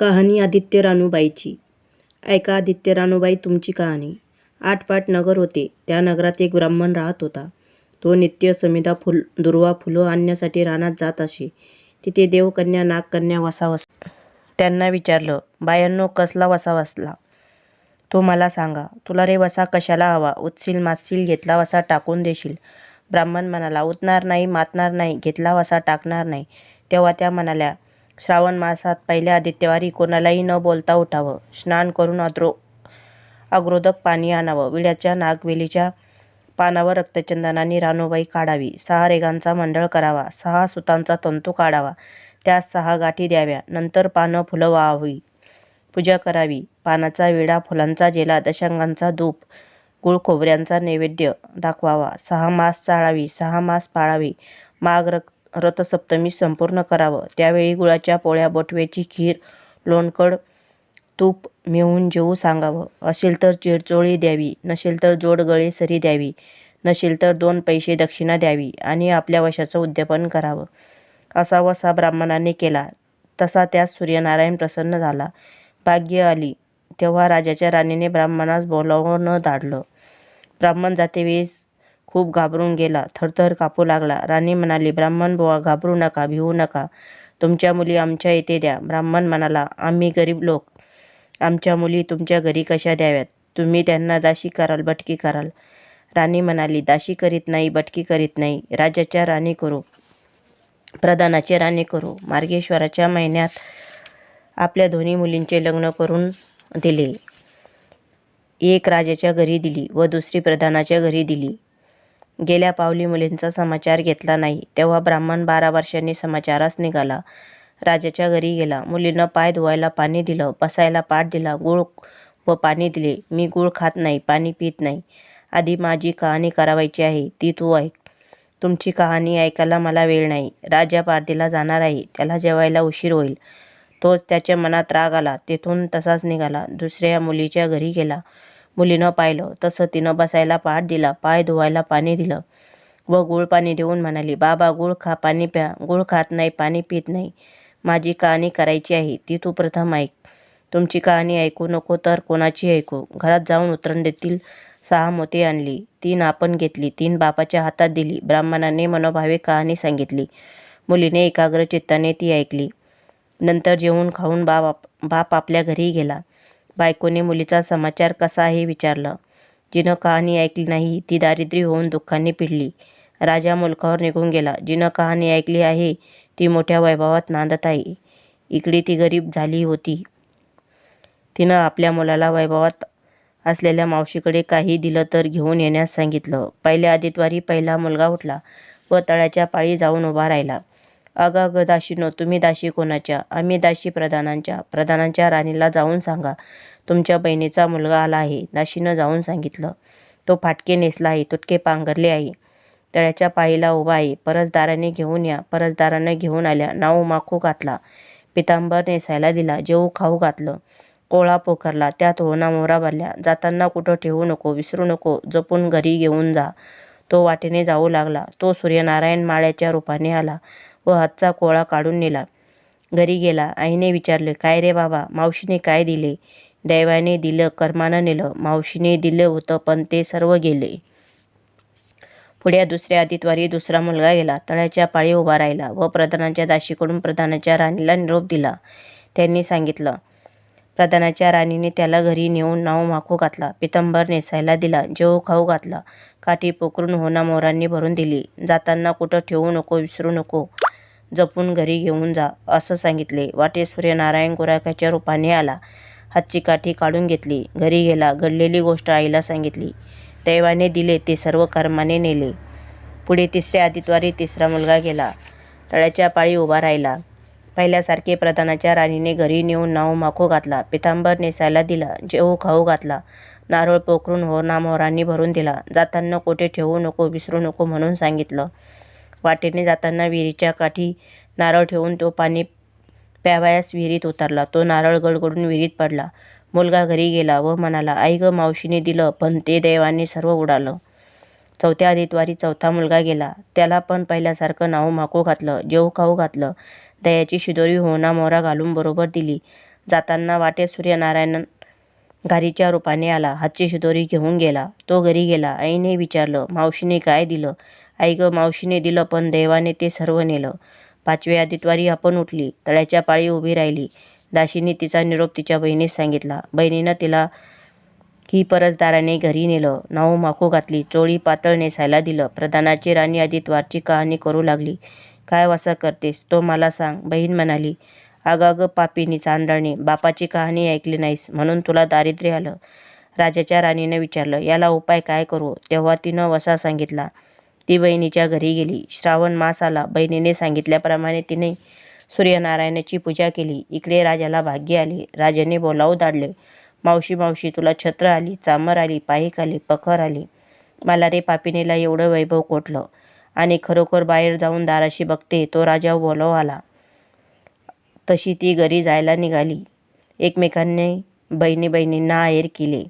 कहाणी आदित्य रानूबाईची ऐका आदित्य रानूबाई तुमची कहाणी. आठपाट नगर होते. त्या नगरात एक ब्राह्मण राहत होता. तो नित्य समिधा फुल दुर्वा फुलं आणण्यासाठी रानात जात असे. तिथे देवकन्या नागकन्या वसा वस त्यांना विचारलं बायांनो कसला वसा वसला? तो मला सांगा तुला रे वसा कशाला हवा? उतसील मातशील घेतला वसा टाकून देशील. ब्राह्मण म्हणाला उतणार नाही मातणार नाही घेतला वसा टाकणार नाही. तेव्हा त्या म्हणाल्या श्रावण मासात पहिल्या आदित्यवारी कोणालाही न बोलता उठावं. स्नान करून अद्रो अग्रोदक पाणी आणावं. विड्याच्या नागवेलीच्या पानावर रक्तचंदनाने रानूबाई काढावी. सहा रेगांचा मंडळ करावा. सहा सुतांचा तंतू काढावा. त्यास सहा गाठी द्याव्या. नंतर पानं फुलं व्हावी पूजा करावी. पानाचा विडा फुलांचा जेला दशांगांचा धूप गुळ खोबऱ्यांचा नैवेद्य दाखवावा. सहा मास चाळावी. सहा मास पाळावी. माग रक्त रथसप्तमी संपूर्ण करावं. त्यावेळी गुळाच्या पोळ्या बटव्याची खीर लोणकड तूप मिळवून जेवू सांगावं. असेल तर चिरचोळी द्यावी नसेल तर जोडगळे सरी द्यावी नसेल तर दोन पैसे दक्षिणा द्यावी आणि आपल्या वशाचं उद्यापन करावं. असा वसा ब्राह्मणाने केला. तसा त्यास सूर्यनारायण प्रसन्न झाला. भाग्य आली. तेव्हा राजाच्या राणीने ब्राह्मणास बोलावं न धाडलं ब्राह्मण जातेवेळेस खूप घाबरून गेला. थरथर कापू लागला. राणी म्हणाली ब्राह्मण बुवा घाबरू नका भिवू नका. तुमच्या मुली आमच्या इथे द्या. ब्राह्मण म्हणाला आम्ही गरीब लोक. आमच्या मुली तुमच्या घरी कशा द्याव्यात? तुम्ही त्यांना दाशी कराल बटकी कराल. राणी म्हणाली दाशी करीत नाही बटकी करीत नाही. राजाच्या राणी करू. प्रधानाचे राणी करू. मार्गेश्वराच्या महिन्यात आपल्या दोन्ही मुलींचे लग्न करून दिले. एक राजाच्या घरी दिली व दुसरी प्रधानाच्या घरी दिली. गेल्या पावली मुलींचा समाचार घेतला नाही तेव्हा ब्राह्मण बारा वर्षांनी समाचारास निघाला. राजाच्या घरी गेला. मुलीनं पाय धुवायला पाणी दिलं बसायला पाठ दिला गुळ व पाणी दिले. मी गुळ खात नाही पाणी पित नाही. आधी माझी कहाणी करावायची आहे ती तू ऐक. तुमची कहाणी ऐकायला मला वेळ नाही. राजा पारदीला जाणार आहे त्याला जेवायला उशीर होईल. तोच त्याच्या मनात राग आला. तेथून तसाच निघाला. दुसऱ्या मुलीच्या घरी गेला. मुलीनं पाहिलं. तसं तिनं बसायला पाठ दिला. पाय धुवायला पाणी दिलं. व गुळ पाणी देऊन म्हणाली बाबा गुळ खा पाणी प्या. गुळ खात नाही पाणी पित नाही. माझी कहाणी करायची आहे. ती तू प्रथम ऐक. तुमची कहाणी ऐकू नको तर कोणाची ऐकू? घरात जाऊन उतरण देतील सहा मोती आणली. तीन आपण घेतली. तीन बापाच्या हातात दिली. ब्राह्मणाने मनोभावे कहाणी सांगितली. मुलीने एकाग्र चित्ताने ती ऐकली. नंतर जेवून खाऊन बाप बाप आपल्या घरी गेला. बायकोने मुलीचा समाचार कसा आहे विचारलं. जिनं कहाणी ऐकली नाही ती दारिद्र्य होऊन दुःखाने पिडली. राजा मुलकावर निघून गेला. जिनं कहाणी ऐकली आहे ती मोठ्या वैभवात नांदत आहे. इकडे ती गरीब झाली होती. तिनं आपल्या मुलाला वैभवात असलेल्या मावशीकडे काही दिलं तर घेऊन येण्यास सांगितलं. पहिल्या आदितवारी पहिला मुलगा उठला व तळ्याच्या पाळी जाऊन उभा राहिला. अगा ग दाशीनो तुम्ही दाशी कोणाच्या? आम्ही दाशी प्रधानांच्या. प्रधानांच्या राणीला जाऊन सांगा. तुमच्या बहिणीचा मुलगा आला आहे. दाशीनं जाऊन सांगितलं. तो फाटके नेसला आहे. तुटके पांघरले आहे. तळ्याच्या पायीला उभा आहे. परसदाराने घेऊन या. परसदारानं घेऊन आल्या. नाव माखू घातला. पितांबर नेसायला दिला. जेऊ खाऊ घातलं. कोळा पोखरला. त्यात होना मोहरा भरल्या. जाताना कुठं ठेवू नको? विसरू नको. जपून घरी घेऊन जा. तो वाटेने जाऊ लागला. तो सूर्यनारायण माळ्याच्या रूपाने आला. व हातचा कोळा काढून नेला. घरी गेला. आईने विचारले काय रे बाबा? मावशीने काय दिले? दैवाने दिलं कर्मानं नेलं. मावशीने दिलं होतं पण ते सर्व गेले. पुढ्या दुसऱ्या आदितवारी दुसरा मुलगा गेला. तळ्याच्या पाळी उभा राहिला व प्रधानाच्या दाशीकडून प्रधानाच्या राणीला निरोप दिला. त्यांनी सांगितलं प्रधानाच्या राणीने त्याला घरी नेऊन नाव माखू घातला. पितंबर नेसायला दिला. जेव खाऊ घातला. काठी पोकरून होना मोरांनी भरून दिली. जाताना कुठं ठेवू नको विसरू नको. जपून घरी घेऊन जा असं सांगितले. वाटे सूर्यनारायण गुराख्याच्या रूपाने आला. हातची काठी काढून घेतली. घरी गेला. घडलेली गोष्ट आईला सांगितली. दैवाने दिले ते सर्व कर्माने नेले. पुढे तिसऱ्या आदितवारी तिसरा मुलगा गेला. तळ्याच्या पाळी उभा राहिला. पहिल्यासारखे प्रधानाच्या राणीने घरी नेऊन नाव माखू घातला. पितांबर नेसायला दिला. जेऊ खाऊ घातला. नारळ पोखरून होना मोरांनी भरून दिला. जाताना कोठे ठेवू नको विसरू नको म्हणून सांगितलं. वाटेने जाताना विहिरीच्या काठी नारळ ठेवून तो पाणी प्यावयास विहिरीत उतरला. तो नारळ गडगडून विहिरीत पडला. मुलगा घरी गेला व म्हणाला आई ग मावशीने दिलं पण ते दैवाने सर्व उडालं चौथ्या आदितवारी चौथा मुलगा गेला. त्याला पण पहिल्यासारखं नाव माकू घातलं जेऊ खाऊ घातलं. दयाची शिदोरी होना मोरा घालून बरोबर दिली. जाताना वाटेत सूर्यनारायण घारीच्या रूपाने आला. हातची शिदोरी घेऊन गेला. तो घरी गेला. आईने विचारलं मावशीने काय दिलं? आई ग मावशीने दिलं पण देवाने ते सर्व नेलं. पाचव्या आदितवारी आपण उठली. तळ्याच्या पाळी उभी राहिली. दाशीने तिचा निरोप तिच्या बहिणीस सांगितला. बहिणीनं तिला ही परसदाराने घरी नेलं. नाऊ माखू घातली. चोळी पातळ नेसायला दिलं. प्रधानाची राणी आदितवारची कहाणी करू लागली. काय वासा करतेस? तो मला सांग बहीण म्हणाली. अगाग पापीनी चांडळणे बापाची कहाणी ऐकली नाहीस म्हणून तुला दारिद्र्य आलं. राजाच्या राणीने विचारलं याला उपाय काय करू? तेव्हा तिनं वसा सांगितला ती बहिणीच्या घरी गेली. श्रावण मास आला. बहिणीने सांगितल्याप्रमाणे तिने सूर्यनारायणाची पूजा केली. इकडे राजाला भाग्य आले. राजाने बोलावू धाडले. मावशी मावशी तुला छत्र आली चामर आली पाईक आली पखर आली. मला रे पापिनीला एवढं वैभव कोटलं आणि खरोखर बाहेर जाऊन दाराशी बघते तो राजा बोलाव आला. तशी ती घरी जायला निघाली. एकमेकांनी बहिणी बहिणींना आहेर केले.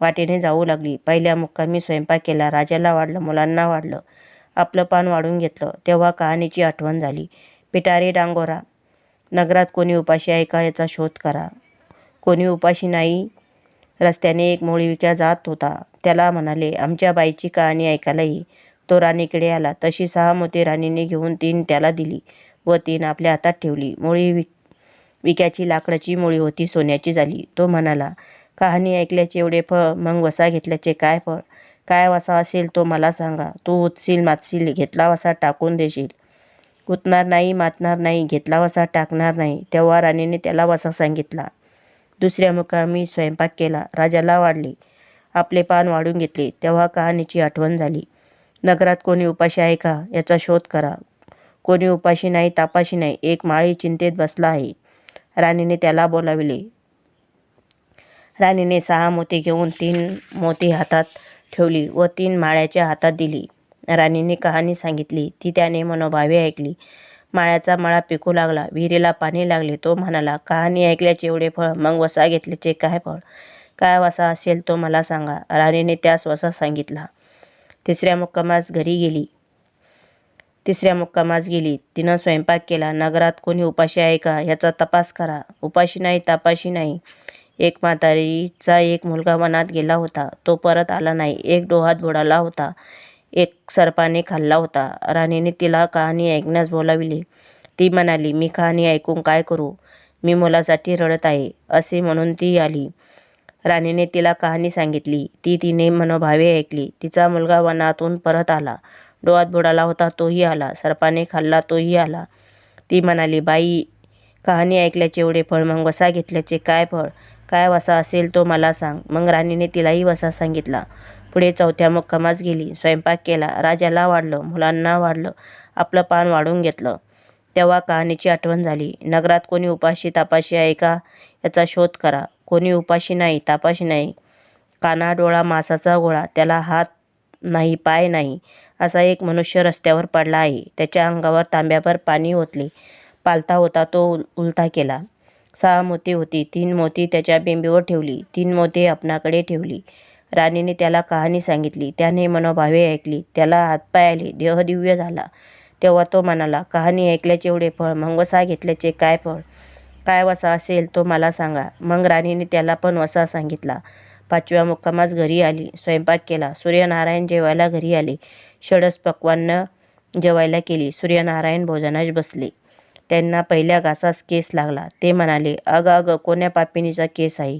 वाटेने जाऊ लागली. पहिल्या मुक्कामी स्वयंपाक केला. राजाला वाढलं मुलांना वाढलं. आपलं पान वाढून घेतलं. तेव्हा कहाणीची आठवण झाली. पिटारे डांगोरा नगरात कोणी उपाशी आहे का याचा शोध करा. कोणी उपाशी नाही रस्त्याने एक मोळीविक्या जात होता. त्याला म्हणाले आमच्या बाईची कहाणी ऐकायलाही. तो राणीकडे आला. तशी सहा मोती राणीने घेऊन तीन त्याला दिली व तीन आपल्या हातात ठेवली. मोळी विक विक्याची लाकडाची मोळी होती सोन्याची झाली. तो म्हणाला कहाणी ऐकल्याचे एवढे फळ मग वसा घेतल्याचे काय फळ? काय वसा असेल तो मला सांगा. तू उचशील मातशील घेतला वसा टाकून देशील. गुतणार नाही मातणार नाही घेतला वसा टाकणार नाही. तेव्हा राणीने त्याला वसा सांगितला. दुसऱ्या मुकामी स्वयंपाक केला. राजाला वाढले. आपले पान वाढून घेतले. तेव्हा कहाणीची आठवण झाली. नगरात कोणी उपाशी आहे का? याचा शोध करा. कोणी उपाशी नाही तापाशी नाही. एक माळी चिंतेत बसला आहे. राणीने त्याला बोलाविले. राणीने सहा मोती घेऊन तीन मोती हातात ठेवली व तीन माळ्याच्या हातात दिली. राणीने कहाणी सांगितली. ती त्याने मनोभावे ऐकली. माळ्याचा मळा पिकू लागला. विहिरीला पाणी लागले. तो म्हणाला कहाणी ऐकल्याचे एवढे फळ मग वसा घेतल्याचे काय फळ? काय वसा असेल तो मला सांगा. राणीने त्यास वसा सांगितला. तिसऱ्या मुक्कामास घरी गेली. तिसऱ्या मुक्कामास गेली. तिनं स्वयंपाक केला. नगरात कोणी उपाशी आहे का? याचा तपास करा. उपाशी नाही तपाशी नाही. एक म्हातारीचा एक मुलगा वनात गेला होता. तो परत आला नाही. एक डोहात बुडाला होता. एक सर्पाने खाल्ला होता. राणीने तिला कहाणी ऐकण्यास बोलाविले. ती म्हणाली मी कहाणी ऐकून काय करू? मी मुलासाठी रडत आहे असे म्हणून ती आली. राणीने तिला कहाणी सांगितली. ती तिने मनोभावे ऐकली. तिचा मुलगा वनातून परत आला. डोळ्यात बुडाला होता तोही आला. सर्पाने खाल्ला तोही आला. ती म्हणाली बाई कहाणी ऐकल्याचे एवढे फळ मग वसा घेतल्याचे काय फळ? काय वसा असेल तो मला सांग. मग राणीने तिलाही वसा सांगितला. पुढे चौथ्या मुक्कामास गेली. स्वयंपाक केला. राजाला वाढलं. मुलांना वाढलं. आपलं पान वाढून घेतलं. तेव्हा कहाणीची आठवण झाली. नगरात कोणी उपाशी तापाशी आहे का? याचा शोध करा. कोणी उपाशी नाही तापाशी नाही. काना डोळा मासाचा गोळा. त्याला हात नाही पाय नाही. असा एक मनुष्य रस्त्यावर पडला आहे. त्याच्या अंगावर तांब्याभर पाणी ओतले. पालता होता तो उलता केला. सहा मोती होती. तीन मोती त्याच्या बिंबीवर ठेवली. तीन मोती आपणाकडे ठेवली. राणीने त्याला कहाणी सांगितली. त्याने मनोभावे ऐकली. त्याला हातपाय आले. देहदिव्य झाला. तेव्हा तो म्हणाला कहाणी ऐकल्याचे एवढे फळ मग वसा घेतल्याचे काय फळ? काय वसा असेल तो मला सांगा. मग राणीने त्याला पण वसा सांगितला. पाचव्या मुक्कामास घरी आली. स्वयंपाक केला. सूर्यनारायण जेवायला घरी आले. षडस पक्वान्न जेवायला केली. सूर्यनारायण भोजनास बसले. त्यांना पहिल्या घासास केस लागला. ते म्हणाले अग अग कोण्या पापिनीचा केस आहे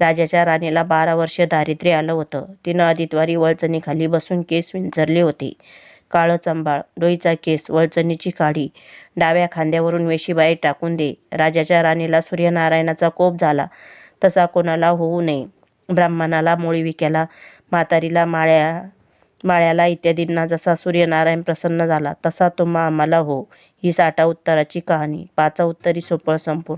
राजाच्या राणीला बारा वर्ष दारिद्र्य आलं होतं. तिनं आदितवारी वळचणीखाली बसून केस विंचरले होते. काळं चंबाळ डोईचा केस वळचणीची काढी डाव्या खांद्यावरून वेशीबाई टाकून दे. राजाच्या राणीला सूर्यनारायणाचा कोप झाला. तसा कोणाला होऊ नये. ब्राह्मणाला मोळी विक्याला म्हातारीला माळ्या माळ्याला इत्यादींना जसा सूर्यनारायण प्रसन्न झाला तसा तुम्हा आम्हाला हो. ही साठा उत्तराची कहाणी. पाचा उत्तरी सोपळ संपूर्ण.